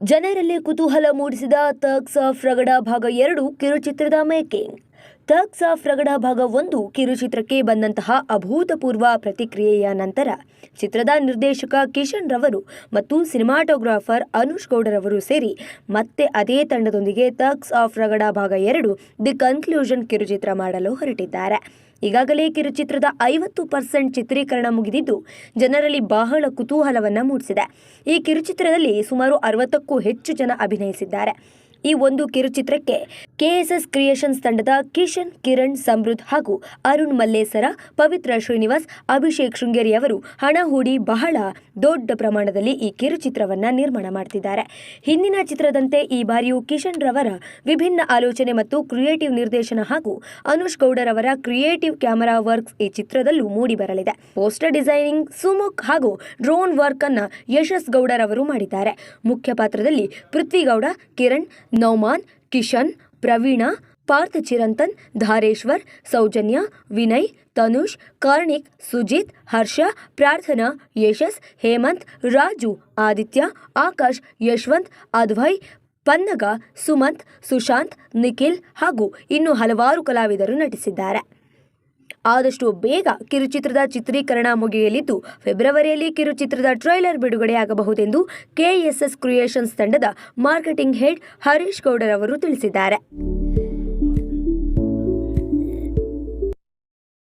ಜನರಲ್ಲಿ ಕುತೂಹಲ ಮೂಡಿಸಿದ ತಗ್ಸ್ ಆಫ್ ರಗಡ ಭಾಗ ಎರಡು ಕಿರುಚಿತ್ರದ ಮೇಕಿಂಗ್ ತಗ್ಸ್ ಆಫ್ ರಗಡ ಭಾಗ ಒಂದು ಕಿರುಚಿತ್ರಕ್ಕೆ ಬಂದಂತಹ ಅಭೂತಪೂರ್ವ ಪ್ರತಿಕ್ರಿಯೆಯ ನಂತರ ಚಿತ್ರದ ನಿರ್ದೇಶಕ ಕಿಶನ್ ರವರು ಮತ್ತು ಸಿನಿಮಾಟೋಗ್ರಾಫರ್ ಅನುಷ್ ಗೌಡರವರು ಸೇರಿ ಮತ್ತೆ ಅದೇ ತಂಡದೊಂದಿಗೆ ತಗ್ಸ್ ಆಫ್ ರಗಡ ಭಾಗ ಎರಡು ದಿ ಕನ್ಕ್ಲೂಷನ್ ಕಿರುಚಿತ್ರ ಮಾಡಲು ಹೊರಟಿದ್ದಾರೆ. ಈಗಾಗಲೇ ಕಿರುಚಿತ್ರದ ಐವತ್ತು ಪರ್ಸೆಂಟ್ ಚಿತ್ರೀಕರಣ ಮುಗಿದಿದ್ದು, ಜನರಲ್ಲಿ ಬಹಳ ಕುತೂಹಲವನ್ನು ಮೂಡಿಸಿದೆ. ಈ ಕಿರುಚಿತ್ರದಲ್ಲಿ ಸುಮಾರು ಅರವತ್ತಕ್ಕೂ ಹೆಚ್ಚು ಜನ ಅಭಿನಯಿಸಿದ್ದಾರೆ. ಈ ಒಂದು ಕಿರುಚಿತ್ರಕ್ಕೆ ಕೆಎಸ್ಎಸ್ ಕ್ರಿಯೇಷನ್ಸ್ ತಂಡದ ಕಿಶನ್, ಕಿರಣ್, ಸಮೃದ್ಧ್ ಹಾಗೂ ಅರುಣ್ ಮಲ್ಲೇಸರ, ಪವಿತ್ರ ಶ್ರೀನಿವಾಸ್, ಅಭಿಷೇಕ್ ಶೃಂಗೇರಿ ಅವರು ಹಣ ಹೂಡಿ ಬಹಳ ದೊಡ್ಡ ಪ್ರಮಾಣದಲ್ಲಿ ಈ ಕಿರುಚಿತ್ರವನ್ನ ನಿರ್ಮಾಣ ಮಾಡ್ತಿದ್ದಾರೆ. ಹಿಂದಿನ ಚಿತ್ರದಂತೆ ಈ ಬಾರಿಯೂ ಕಿಶನ್ ರವರ ವಿಭಿನ್ನ ಆಲೋಚನೆ ಮತ್ತು ಕ್ರಿಯೇಟಿವ್ ನಿರ್ದೇಶನ ಹಾಗೂ ಅನುಷ್ ಗೌಡರವರ ಕ್ರಿಯೇಟಿವ್ ಕ್ಯಾಮರಾ ವರ್ಕ್ಸ್ ಈ ಚಿತ್ರದಲ್ಲೂ ಮೂಡಿ ಬರಲಿದೆ. ಪೋಸ್ಟರ್ ಡಿಸೈನಿಂಗ್, ಸುಮುಖ್ ಹಾಗೂ ಡ್ರೋನ್ ವರ್ಕ್ ಅನ್ನ ಯಶಸ್ ಗೌಡರವರು ಮಾಡಿದ್ದಾರೆ. ಮುಖ್ಯ ಪಾತ್ರದಲ್ಲಿ ಪೃಥ್ವಿಗೌಡ, ಕಿರಣ್ ನೌಮಾನ್, ಕಿಶನ್, ಪ್ರವೀಣ, ಪಾರ್ಥ ಚಿರಂತನ್, ಧಾರೇಶ್ವರ್, ಸೌಜನ್ಯ, ವಿನಯ್, ತನುಷ್, ಕಾರ್ಣಿಕ್, ಸುಜಿತ್, ಹರ್ಷ, ಪ್ರಾರ್ಥನಾ, ಯಶಸ್, ಹೇಮಂತ್, ರಾಜು, ಆದಿತ್ಯ, ಆಕಾಶ್, ಯಶವಂತ್, ಅದ್ವೈ, ಪನ್ನಗ, ಸುಮಂತ್, ಸುಶಾಂತ್, ನಿಖಿಲ್ ಹಾಗೂ ಇನ್ನು ಹಲವಾರು ಕಲಾವಿದರು ನಟಿಸಿದ್ದಾರೆ. ಆದಷ್ಟು ಬೇಗ ಕಿರುಚಿತ್ರದ ಚಿತ್ರೀಕರಣ ಮುಗಿಯಲಿದ್ದು, ಫೆಬ್ರವರಿಯಲ್ಲಿ ಕಿರುಚಿತ್ರದ ಟ್ರೈಲರ್ ಬಿಡುಗಡೆಯಾಗಬಹುದೆಂದು ಕೆಎಸ್ಎಸ್ ಕ್ರಿಯೇಷನ್ಸ್ ತಂಡದ ಮಾರ್ಕೆಟಿಂಗ್ ಹೆಡ್ ಹರೀಶ್ ಗೌಡರವರು ತಿಳಿಸಿದ್ದಾರೆ.